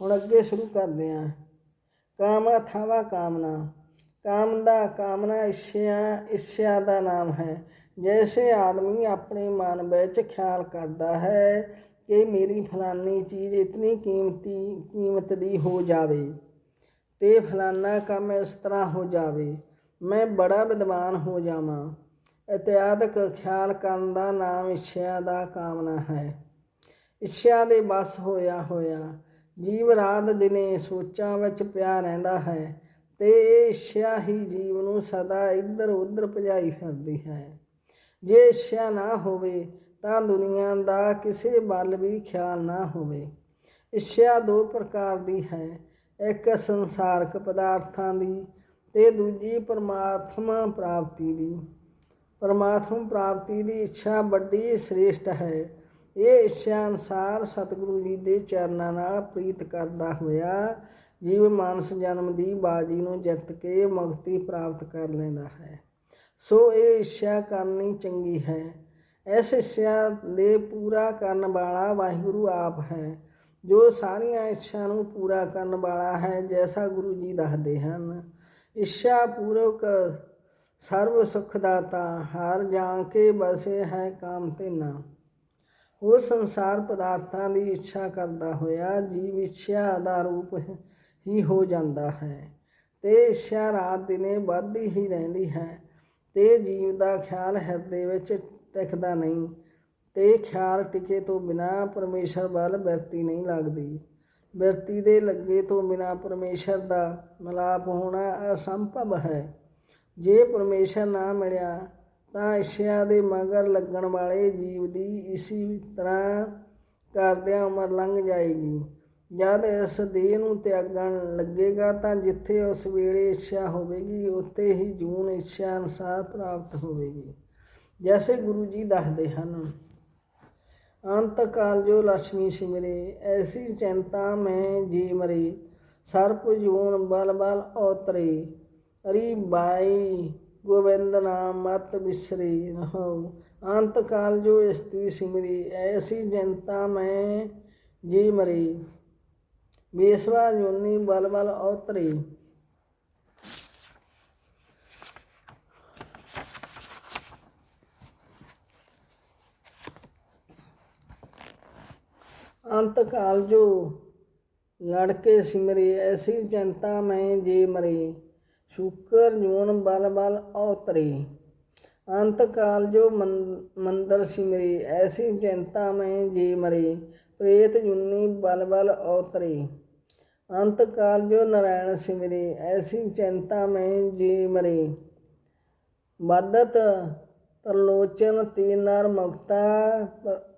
ਹੁਣ ਅੱਗੇ ਸ਼ੁਰੂ ਕਰਦੇ ਹਾਂ। ਕਾਮਾ ਥਾਵਾ ਕਾਮਨਾ। ਕਾਮ ਦਾ ਕਾਮਨਾ ਇੱਛਿਆ ਇੱਛਾ ਦਾ ਨਾਮ ਹੈ। ਜੈਸੇ ਆਦਮੀ ਆਪਣੇ ਮਨ ਵਿੱਚ ਖਿਆਲ ਕਰਦਾ ਹੈ ਕਿ ਮੇਰੀ ਫਲਾਨੀ ਚੀਜ਼ ਇਤਨੀ ਕੀਮਤੀ, ਕੀਮਤ ਦੀ ਹੋ ਜਾਵੇ ਤੇ ਫਲਾਨਾ ਕੰਮ ਇਸ ਤਰ੍ਹਾਂ ਹੋ ਜਾਵੇ, ਮੈਂ ਬੜਾ ਵਿਦਵਾਨ ਹੋ ਜਾਵਾਂ। ਇਤਿਆਦਕ ਖਿਆਲ ਕਰਨ ਦਾ ਨਾਮ ਇੱਛਾ ਦਾ ਕਾਮਨਾ ਹੈ। ਇੱਛਾ ਦੇ ਬਸ ਹੋਇਆ ਹੋਇਆ ਜੀਵ ਰਾਤ ਦਿਨੇ ਸੋਚਾਂ ਵਿੱਚ ਪਿਆ ਰਹਿੰਦਾ ਹੈ ਤੇ ਇਹ ਇੱਛਾ ਹੀ ਜੀਵ ਨੂੰ ਸਦਾ ਇੱਧਰ ਉੱਧਰ ਭਜਾਈ ਫਿਰਦੀ ਹੈ। ਜੇ ਇੱਛਾ ਨਾ ਹੋਵੇ ਤਾਂ ਦੁਨੀਆ ਦਾ ਕਿਸੇ ਵੱਲ ਵੀ ਖਿਆਲ ਨਾ ਹੋਵੇ। ਇੱਛਾ ਦੋ ਪ੍ਰਕਾਰ ਦੀ ਹੈ, ਇੱਕ ਸੰਸਾਰਕ ਪਦਾਰਥਾਂ ਦੀ ਤੇ ਦੂਜੀ ਪਰਮਾਤਮਾ ਪ੍ਰਾਪਤੀ ਦੀ। ਪਰਮਾਤਮਾ ਪ੍ਰਾਪਤੀ ਦੀ ਇੱਛਾ ਵੱਡੀ ਸ੍ਰੇਸ਼ਟ ਹੈ। ਇਹ ਇੱਛਾ ਅਨਸਾਰ ਸਤਿਗੁਰੂ ਜੀ ਦੇ ਚਰਨਾਂ ਨਾਲ ਪ੍ਰੀਤ ਕਰਦਾ ਹੋਇਆ ਜੀਵ ਮਾਨਸ ਜਨਮ ਦੀ ਬਾਜੀ ਨੂੰ ਜਿੱਤ ਕੇ ਮੁਕਤੀ ਪ੍ਰਾਪਤ ਕਰ ਲੈਂਦਾ ਹੈ। ਸੋ ਇਹ ਇੱਛਾ ਕਰਨੀ ਚੰਗੀ ਹੈ। ਇਸ ਇੱਛਾ ਦੇ ਪੂਰਾ ਕਰਨ ਵਾਲਾ ਵਾਹਿਗੁਰੂ ਆਪ ਹੈ। ਜੋ ਸਾਰੀਆਂ ਇੱਛਾ ਨੂੰ ਪੂਰਾ ਕਰਨ ਵਾਲਾ ਹੈ, ਜੈਸਾ ਗੁਰੂ ਜੀ ਦੱਸਦੇ ਹਨ, ਇੱਛਾ ਪੂਰਵਕ ਸਰਵ ਸੁਖ ਦਾਤਾ ਹਰ ਜਾਂ ਕੇ ਬਸੇ ਹੈ ਕਾਮ ਤੇ ਨਾ। ਉਹ ਸੰਸਾਰ ਪਦਾਰਥਾਂ ਦੀ ਇੱਛਾ ਕਰਦਾ ਹੋਇਆ ਜੀਵ ਇੱਛਾ ਦਾ ਰੂਪ ਹੀ ਹੋ ਜਾਂਦਾ ਹੈ। ਤੇ ਇੱਛਾ ਰਾਤ ਦਿਨੇ ਵੱਧਦੀ ਹੀ ਰਹਿੰਦੀ ਹੈ। ਤੇ ਜੀਵ ਦਾ ਖਿਆਲ ਹਿਰਦੇ ਵਿੱਚ ਟਿਕਦਾ ਨਹੀਂ। ਤੇ ਖਿਆਲ ਟਿਕੇ ਤੋਂ ਬਿਨਾ ਪਰਮੇਸ਼ਰ ਵੱਲ ਬਿਰਤੀ ਨਹੀਂ ਲੱਗਦੀ। ਬਿਰਤੀ ਦੇ ਲੱਗੇ ਤੋਂ ਬਿਨਾ ਪਰਮੇਸ਼ਰ ਦਾ ਮਿਲਾਪ ਹੋਣਾ ਅਸੰਭਵ ਹੈ। ਜੇ ਪਰਮੇਸ਼ਰ ਨਾ ਮਿਲਿਆ ਤਾਂ ਇੱਛਾ ਦੇ ਮਗਰ ਲੱਗਣ ਵਾਲੇ ਜੀਵ ਦੀ ਇਸੀ ਤਰ੍ਹਾਂ ਕਰਦਿਆਂ ਉਮਰ ਲੰਘ ਜਾਏਗੀ। ਜਦ ਇਸ ਦੇਹ ਨੂੰ ਤਿਆਗਣ ਲੱਗੇਗਾ ਤਾਂ ਜਿੱਥੇ ਉਸ ਵੇਲੇ ਇੱਛਾ ਹੋਵੇਗੀ, ਉੱਥੇ ਹੀ ਜੂਨ ਇੱਛਾ ਅਨੁਸਾਰ ਪ੍ਰਾਪਤ ਹੋਵੇਗੀ। ਜੈਸੇ ਗੁਰੂ ਜੀ ਦੱਸਦੇ ਹਨ, ਅੰਤ ਕਾਲ ਜੋ ਲక్ష్ਮੀ ਸਿਮਰੇ, ਐਸੀ ਚਿੰਤਾ ਮੈਂ ਜੀ ਮਰੀ, ਸਰਪ ਜੂਨ ਬਲ ਬਲ ਔਤਰੇ, ਅਰੀ ਬਾਈ ਗੋਬਿੰਦ ਨਾਮ ਮਤ ਬਿਸਰੀ ਰਹੋ ਅੰਤ ਕਾਲ ਜੋ ਇਸਤੀ ਸਿਮਰੀ ਐਸੀ ਜਨਤਾ ਮੈਂ ਜੀ ਮਰੀ ਬੇਸਵਾ ਜੋਨੀ ਬਲ ਬਲ ਔਤਰੀ ਅੰਤ ਕਾਲ ਜੋ ਲੜਕੇ ਸਿਮਰੇ ਐਸੀ ਜਨਤਾ ਮੈਂ ਜੇ ਮਰੇ ਸ਼ੁਕਰ ਜੂਨ ਬਲ ਬਲ ਔਤਰੇ। ਅੰਤ ਕਾਲ ਜੋ ਮੰ- ਮੰਦਰ ਸਿਮਰੇ, ਐਸੀ ਜਨਤਾ ਮੈਂ ਜੇ ਮਰੇ, ਪ੍ਰੇਤ ਜੁਨੀ ਬਲ ਬਲ ਔਤਰੇ। ਅੰਤ ਕਾਲ ਜੋ ਨਰਾਇਣ ਸਿਮਰੇ, ਐਸੀ ਚਿੰਤਾ ਮੈਂ ਜੇ ਮਰੇ। ਮਦਤ ਤਰਲੋਚਨ ਤੀਨ ਨਰ ਮੁਕਤਾ, ਪ-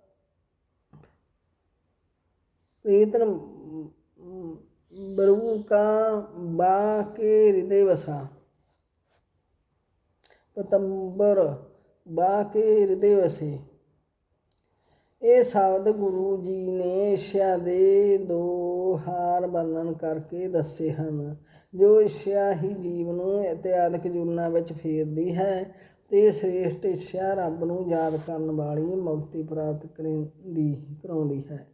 ਪ੍ਰੀਤਨ ਬਰੂ ਕਾ ਬਾ ਕੇ ਹਿਰਦੇ ਪਤੰਬਰ ਬਾ ਕੇ ਹਿਰਦੇ ਵਸੇ। ਇਹ ਸ਼ਬਦ ਗੁਰੂ ਜੀ ਨੇ ਇਸ਼ਿਆ ਦੇ ਦੋ ਹਾਰ ਵਰਣਨ ਕਰਕੇ ਦੱਸੇ ਹਨ। ਜੋ ਇੱਛਾ ਹੀ ਜੀਵ ਨੂੰ ਇਤਿਆਦਿਕ ਜੁਨਾ ਵਿੱਚ ਫੇਰਦੀ ਹੈ ਤੇ ਸ੍ਰੇਸ਼ਟ ਇੱਛਾ ਰੱਬ ਨੂੰ ਯਾਦ ਕਰਨ ਵਾਲੀ ਮੁਕਤੀ ਪ੍ਰਾਪਤ ਕਰਾਉਂਦੀ ਹੈ।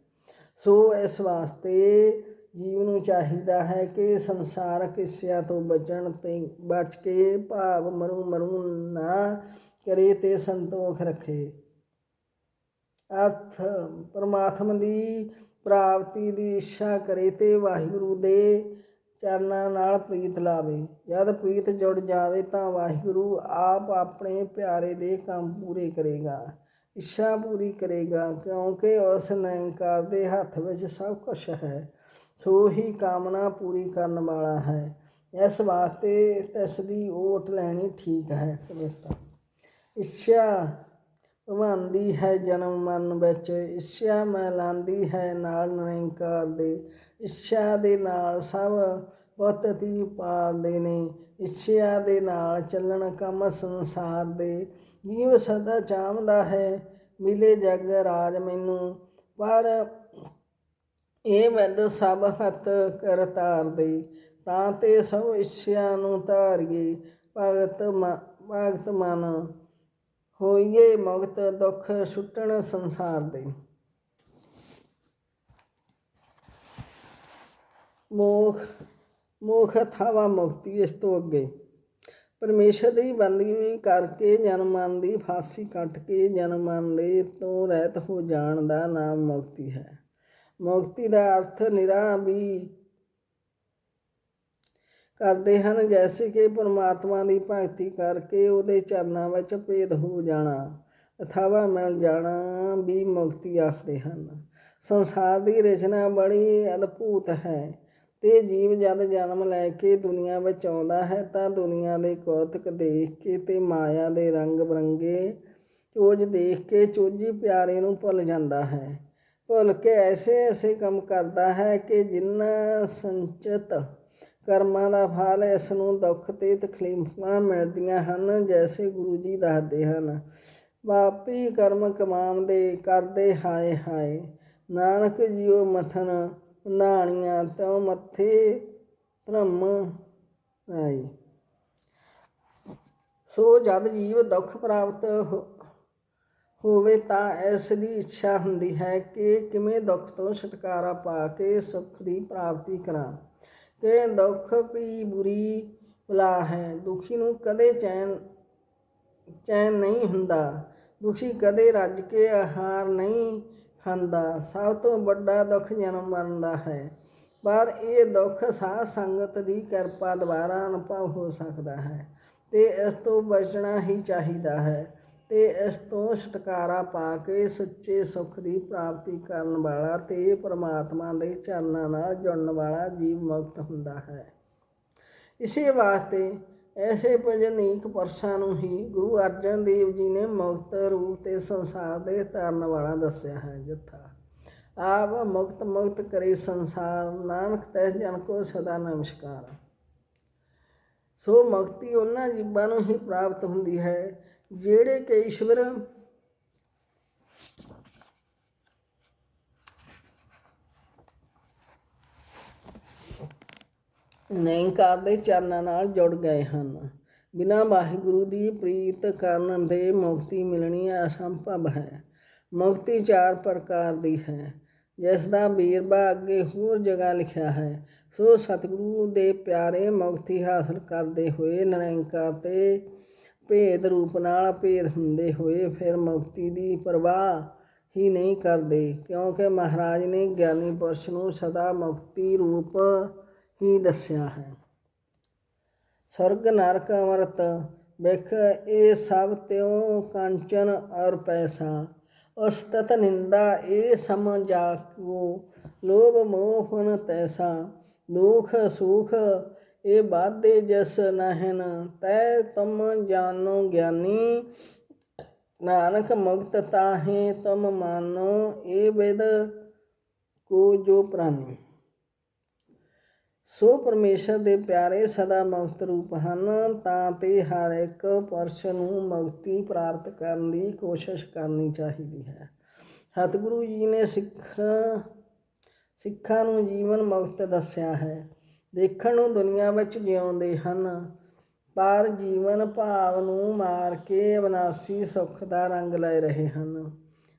ਸੋ ਇਸ ਵਾਸਤੇ ਜੀਵ ਨੂੰ ਚਾਹੀਦਾ ਹੈ ਕਿ ਸੰਸਾਰਕ ਇੱਛਾ ਤੋਂ ਬਚਣ ਤੇ ਬਚ ਕੇ ਭਾਵ ਮਰੂ ਮਰੂ ਨਾ ਕਰੇ ਤੇ ਸੰਤੋਖ ਰੱਖੇ। ਅਰਥ, ਪਰਮਾਤਮਾ ਦੀ ਪ੍ਰਾਪਤੀ ਦੀ ਇੱਛਾ ਕਰੇ ਤੇ ਵਾਹਿਗੁਰੂ ਦੇ ਚਰਨਾਂ ਨਾਲ ਪ੍ਰੀਤ ਲਾਵੇ। ਜਦ ਪ੍ਰੀਤ ਜੁੜ ਜਾਵੇ ਤਾਂ ਵਾਹਿਗੁਰੂ ਆਪ ਆਪਣੇ ਪਿਆਰੇ ਦੇ ਕੰਮ ਪੂਰੇ ਕਰੇਗਾ, ਇੱਛਾ ਪੂਰੀ ਕਰੇਗਾ, ਕਿਉਂਕਿ ਉਸ ਨਿਰੰਕਾਰ ਦੇ ਹੱਥ ਵਿੱਚ ਸਭ ਕੁਝ ਹੈ। ਸੋ ਹੀ ਕਾਮਨਾ ਪੂਰੀ ਕਰਨ ਵਾਲਾ ਹੈ। ਇਸ ਵਾਸਤੇ ਤਿਸ ਦੀ ਓਟ ਲੈਣੀ ਠੀਕ ਹੈ ਕਵਿਤਾ ਇੱਛਾ ਭਵਾਂਦੀ ਹੈ ਜਨਮ ਮਰਨ ਵਿੱਚ। ਇੱਛਾ ਮੈਂ ਹੈ ਨਾਲ ਨਿਰੰਕਾਰ ਦੇ। ਇੱਛਾ ਦੇ ਨਾਲ ਸਭ ਬਤਤੀ ਪਾਲਦੇ ਨੇ। ਇੱਛਾ ਦੇ ਨਾਲ ਚੱਲਣ ਕੰਮ ਸੰਸਾਰ ਦੇ। ਜੀਵ ਸਦਾ ਚਾਹੁੰਦਾ ਹੈ, ਮਿਲੇ ਜਗ ਰਾਜ ਮੈਨੂੰ। ਪਰ ਇਹ ਵਿਦ ਸਭ ਹੱਥ ਕਰਤਾਰ ਦੇ ਤਾਂ ਤੇ ਸਭ ਇੱਛਾ ਨੂੰ ਧਾਰੀਏ। ਭਗਤ ਮ- ਭਗਤ ਮਨ ਹੋਈਏ ਮੁਕਤ ਦੁੱਖ ਛੁੱਟਣ ਸੰਸਾਰ ਦੇ। ਮੋਖ ਮੋਖ ਥਾਵਾ ਮੁਕਤੀ ਇਸ ਤੋਂ ਅੱਗੇ। ਪਰਮੇਸ਼ਰ ਦੀ ਬੰਦਗੀ ਕਰਕੇ ਜਨਮ ਦੀ ਫਾਸੀ ਕੱਟ ਕੇ ਜਨਮ ਦੇ ਤੋਂ ਰਹਿਤ ਹੋ ਜਾਣ ਦਾ ਨਾਮ ਮੁਕਤੀ ਹੈ। ਮੁਕਤੀ ਦਾ ਅਰਥ ਨਿਰਾ ਵੀ ਕਰਦੇ ਹਨ, ਜੈਸੇ ਕਿ ਪਰਮਾਤਮਾ ਦੀ ਭਗਤੀ ਕਰਕੇ ਉਹਦੇ ਚਰਨਾਂ ਵਿੱਚ ਭੇਦ ਹੋ ਜਾਣਾ, ਅਥਾਵਾ ਮਿਲ ਜਾਣਾ ਵੀ ਮੁਕਤੀ ਆਖਦੇ ਹਨ। ਸੰਸਾਰ ਦੀ ਰਚਨਾ ਬੜੀ ਅਦਭੂਤ ਹੈ। ਤੇ ਜੀਵ ਜਦ ਜਨਮ ਲੈ ਕੇ ਦੁਨੀਆ ਵਿੱਚ ਆਉਂਦਾ ਹੈ, ਤਾਂ ਦੁਨੀਆ ਦੇ ਕੌਤਕ ਦੇਖ ਕੇ ਤੇ ਮਾਇਆ ਦੇ ਰੰਗ ਬਰੰਗੇ ਚੋਜ ਦੇਖ ਕੇ ਚੋਜੀ ਪਿਆਰੇ ਨੂੰ ਭੁੱਲ ਜਾਂਦਾ ਹੈ। ਭੁੱਲ ਕੇ ਐਸੇ ਐਸੇ ਕੰਮ ਕਰਦਾ ਹੈ ਕਿ ਜਿੰਨਾ ਸੰਚਿਤ ਕਰਮਾਂ ਦਾ ਫਲ ਇਸ ਨੂੰ ਦੁੱਖ ਤੇ ਤਕਲੀਫਾਂ ਮਿਲਦੀਆਂ ਹਨ, ਜੈਸੇ ਗੁਰੂ ਜੀ ਦੱਸਦੇ ਹਨ ਪਾਪੀ ਕਰਮ ਕਮਾਉਂਦੇ, ਕਰਦੇ ਹਾਏ ਹਾਏ, ਨਾਨਕ ਜੀਓ ਮਥਨ, ਨਾਣੀਆਂ ਤਉ ਮੱਥੇ ਧਰਮ ਆਈ ਸੋ ਜਦ ਜੀਵ ਦੁੱਖ ਪ੍ਰਾਪਤ ਹੋ- ਹੋਵੇ ਤਾਂ ਇਸ ਦੀ ਇੱਛਾ ਹੁੰਦੀ ਹੈ ਕਿ ਕਿਵੇਂ ਦੁੱਖ ਤੋਂ ਛੁਟਕਾਰਾ ਪਾ ਕੇ ਸੁੱਖ ਦੀ ਪ੍ਰਾਪਤੀ ਕਰਾਂ। ਕਿ ਦੁੱਖ ਵੀ ਬੁਰੀ ਬਲਾ ਹੈ, ਦੁਖੀ ਨੂੰ ਕਦੇ ਚੈਨ ਚੈਨ ਨਹੀਂ ਹੁੰਦਾ, ਦੁਖੀ ਕਦੇ ਰੱਜ ਕੇ ਆਹਾਰ ਨਹੀਂ ਖਾਂਦਾ, ਸਭ ਤੋਂ ਵੱਡਾ ਦੁੱਖ ਜਨਮ ਮਰਨ ਦਾ ਹੈ। ਪਰ ਇਹ ਦੁੱਖ ਸਾਧ ਸੰਗਤ ਦੀ ਕਿਰਪਾ ਦੁਆਰਾ ਅਨੁਭਵ ਹੋ ਸਕਦਾ ਹੈ ਤੇ ਇਸ ਤੋਂ ਬਚਣਾ ਹੀ ਚਾਹੀਦਾ ਹੈ। ਤੇ ਇਸ ਤੋਂ ਛੁਟਕਾਰਾ ਪਾ ਕੇ ਸੱਚੇ ਸੁੱਖ ਦੀ ਪ੍ਰਾਪਤੀ ਕਰਨ ਵਾਲਾ ਅਤੇ ਪਰਮਾਤਮਾ ਦੇ ਚਰਨਾਂ ਨਾਲ ਜੁੜਨ ਵਾਲਾ ਜੀਵ ਮੁਕਤ ਹੁੰਦਾ ਹੈ। ਇਸੇ ਵਾਸਤੇ ਐਸੇ ਭਜਨੀਕ ਪਰਸਾਂ ਨੂੰ ਹੀ ਗੁਰੂ ਅਰਜਨ ਦੇਵ ਜੀ ਨੇ ਮੁਕਤ ਰੂਪ ਤੇ ਸੰਸਾਰ ਦੇ ਤਰਨ ਵਾਲਾ ਦੱਸਿਆ ਹੈ ਜਥਾ। ਆਪ ਮੁਕਤ ਮੁਕਤ ਕਰੇ ਸੰਸਾਰ, ਨਾਨਕ ਤੈ ਜਨ ਕੋ ਸਦਾ ਨਮਸਕਾਰ। ਸੋ ਮੁਕਤੀ ਉਹਨਾਂ ਜੀਵਾਂ ਨੂੰ ਹੀ ਪ੍ਰਾਪਤ ਹੁੰਦੀ ਹੈ ਜਿਹੜੇ ਕਿ ਈਸ਼ਵਰ ਨਿਰੰਕਾਰ ਦੇ ਚਰਨਾਂ ਨਾਲ ਜੁੜ ਗਏ ਹਨ। ਬਿਨਾਂ ਵਾਹਿਗੁਰੂ ਦੀ ਪ੍ਰੀਤ ਕਰਨ ਦੇ ਮੁਕਤੀ ਮਿਲਣੀ ਅਸੰਭਵ ਹੈ। ਮੁਕਤੀ ਚਾਰ ਪ੍ਰਕਾਰ ਦੀ ਹੈ। ਜਿਸ ਦਾ ਵੇਰਵਾ ਅੱਗੇ ਹੋਰ ਜਗ੍ਹਾ ਲਿਖਿਆ ਹੈ, ਸੋ ਸਤਿਗੁਰੂ ਦੇ ਪਿਆਰੇ ਮੁਕਤੀ ਹਾਸਲ ਕਰਦੇ ਹੋਏ ਨਿਰੰਕਾਰ ਤੇ ਭੇਦ ਰੂਪ ਨਾਲ ਭੇਦ ਹੁੰਦੇ ਹੋਏ ਫਿਰ ਮੁਕਤੀ ਦੀ ਪਰਵਾਹ ਹੀ ਨਹੀਂ ਕਰਦੇ, ਕਿਉਂਕਿ ਮਹਾਰਾਜ ਨੇ ਗਿਆਨੀ ਪੁਰਸ਼ ਨੂੰ ਸਦਾ ਮੁਕਤੀ ਰੂਪ ਹੀ ਦੱਸਿਆ ਹੈ। ਸਵਰਗ ਨਰਕ ਅਮਰਤ, ਵੇਖ, ਇਹ ਸਭ ਤਿਉ ਕੰਚਨ ਔਰ ਪੈਸਾ। ਉਸਤਤ ਨਿੰਦਾ, ਇਹ ਸਮ ਜਾਕੂ ਲੋਭ ਮੋਹ ਫਨ ਤੈਸਾ। ਦੁਖ ਸੁਖ ਇਹ ਬਾਧੇ ਜਸ ਨਹਿਨ, ਤੈ ਤੁਮ ਜਾਨੋ ਗਿਆਨੀ। ਨਾਨਕ ਮੁਕਤ ਤਾਹੇ ਤੁਮ ਮਾਨੋ, ਇਹ ਵਿਦ ਕੋ ਜੋ ਪ੍ਰਾਨੀ। ਸੋ ਪਰਮੇਸ਼ਰ ਦੇ ਪਿਆਰੇ ਸਦਾ ਮੁਕਤ ਰੂਪ ਹਨ, ਤਾਂ ਤੇ ਹਰ ਇੱਕ ਪੁਰਸ਼ ਨੂੰ ਮੁਕਤੀ ਪ੍ਰਾਪਤ ਕਰਨ ਦੀ ਕੋਸ਼ਿਸ਼ ਕਰਨੀ ਚਾਹੀਦੀ ਹੈ। ਸਤਿਗੁਰੂ ਜੀ ਨੇ ਸਿੱਖ, ਸਿੱਖਾਂ ਨੂੰ ਜੀਵਨ ਮੁਕਤ ਦੱਸਿਆ ਹੈ। ਦੇਖਣ ਨੂੰ ਦੁਨੀਆ ਵਿੱਚ ਜਿਉਂਦੇ ਹਨ। ਪਰ ਜੀਵਨ ਭਾਵ ਨੂੰ ਮਾਰ ਕੇ ਅਵਨਾਸੀ ਸੁੱਖ ਦਾ ਰੰਗ ਲੈ ਰਹੇ ਹਨ।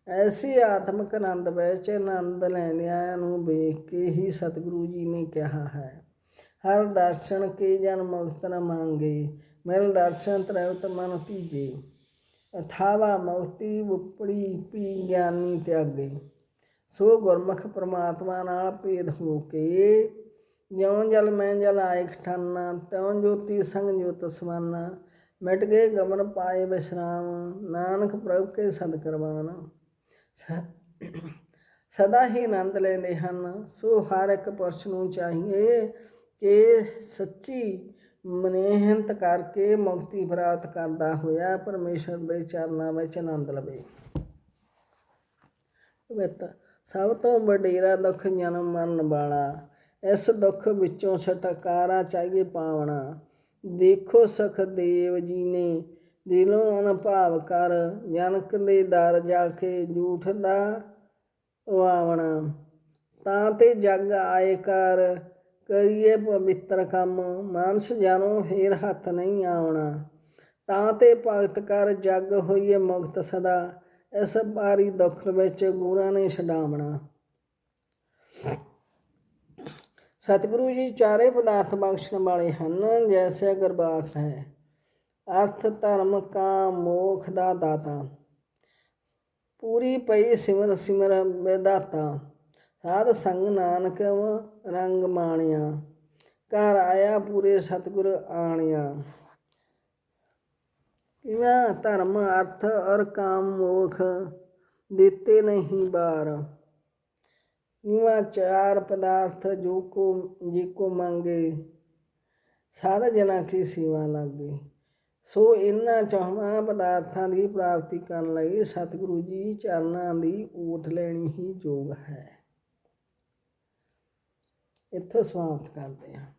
ਐਸੀ ਆਤਮਿਕ ਆਨੰਦ ਵਿੱਚ ਆਨੰਦ ਲੈਂਦਿਆਂ ਨੂੰ ਵੇਖ ਕੇ ਹੀ ਸਤਿਗੁਰੂ ਜੀ ਨੇ ਕਿਹਾ ਹੈ, ਹਰ ਦਰਸ਼ਨ ਕੇ ਜਨ ਮੁਕਤ ਨ ਮੰਗੇ, ਮਿਲ ਦਰਸ਼ਨ ਤ੍ਰੈਵਤ ਮਨ ਤੀਜੇ। ਅਥਾਵਾ ਮੁਕਤੀ ਉਪੜੀ ਪੀ ਗਿਆਨੀ ਤਿਆਗੇ। ਸੋ ਗੁਰਮੁਖ ਪ੍ਰਮਾਤਮਾ ਨਾਲ ਭੇਦ ਹੋ ਕੇ ਜਿਉਂ ਜਲ ਮੈਂ ਜਲ ਆਇ ਠਾਨਾ ਤਿਉਂ ਜੋਤੀ ਸੰਗ ਜੋਤ ਸਮਾਨਾ। ਮਿਟ ਗਏ ਗਮਨ ਪਾਏ ਵਿਸ਼ਰਾਮ ਨਾਨਕ ਪ੍ਰਭ ਕੇ ਸਦ ਕਰਵਾਨ। ਸਦਾ ਹੀ ਆਨੰਦ ਲੈਂਦੇ ਹਨ, ਸੋ ਹਰ ਇੱਕ ਪੁਰਸ਼ ਨੂੰ ਚਾਹੀਏ ਕਿ ਸੱਚੀ ਮਿਹਨਤ ਕਰਕੇ ਮੁਕਤੀ ਪ੍ਰਾਪਤ ਕਰਦਾ ਹੋਇਆ ਪਰਮੇਸ਼ਰ ਦੇ ਚਰਨਾਂ ਵਿੱਚ ਆਨੰਦ ਲਵੇ। ਸਭ ਤੋਂ ਵਡੇਰਾ ਦੁੱਖ ਜਨਮ ਮਰਨ ਵਾਲਾ। ਇਸ ਦੁੱਖ ਵਿੱਚੋਂ ਛਟਕਾਰਾ ਚਾਹੀਏ ਪਾਵਣਾ। ਦੇਖੋ ਸੁਖਦੇਵ ਜੀ ਨੇ ਦਿਲੋਂ ਅਨੁਭਵ ਕਰ, ਜਨਕ ਦੇ ਦਰ ਜਾ ਕੇ ਝੂਠ ਦਾ ਵਾਵਣਾ। ਤਾਂ ਤੇ ਜਗ ਆਏ ਕਰ, ਕਰੀਏ ਪਵਿੱਤਰ ਕੰਮ, ਮਾਨਸ ਜਾਨੋ ਫੇਰ ਹੱਥ ਨਹੀਂ ਆਉਣਾ ਤਾਂ ਤੇ ਭਗਤ ਕਰ, ਜਗ ਹੋਈਏ ਮੁਕਤ ਸਦਾ, ਇਸ ਬਾਰੀ ਦੁੱਖ ਵਿੱਚ ਗੁਰਾਂ ਨੇ ਛਡਾਵਣਾ। ਸਤਿਗੁਰੂ ਜੀ, ਚਾਰੇ ਪਦਾਰਥ ਬਖਸ਼ਣ ਵਾਲੇ ਹਨ, ਜੈਸੇ ਗੁਰਬਾਖ ਹੈ। ਅਰਥ, ਧਰਮ, ਕਾਮ, ਮੋਖ ਦਾ ਦਾਤਾ। ਪੂਰੀ ਪਈ ਸਿਮਰ ਸਿਮਰ ਵਿਦਾਤਾ ਸਾਧ ਸੰਗ ਨਾਨਕ ਰੰਗ ਮਾਣਿਆ। ਘਰ ਆਇਆ, ਪੂਰੇ ਸਤਿਗੁਰ ਆਣਿਆ। ਕਿਵੇਂ ਧਰਮ, ਅਰਥ ਔਰ ਕਾਮ ਮੋਖ ਦਿੱਤੇ ਨਹੀਂ ਬਾਰ ਨਿਵਾ ਚਾਰ ਪਦਾਰਥ ਜੋ ਕੋ, ਜੀ ਕੋ ਮੰਗੇ ਸਾਧ ਜਨਾ ਕੀ ਸੇਵਾ ਲਾਗੇ। ਸੋ ਇਹਨਾਂ ਚੌਹਾਂ ਪਦਾਰਥਾਂ ਦੀ ਪ੍ਰਾਪਤੀ ਕਰਨ ਲਈ ਸਤਿਗੁਰੂ ਜੀ ਚਰਨਾਂ ਦੀ ਓਟ ਲੈਣੀ ਹੀ ਯੋਗ ਹੈ। ਇੱਥੋਂ ਸਮਾਪਤ ਕਰਦੇ ਹਾਂ।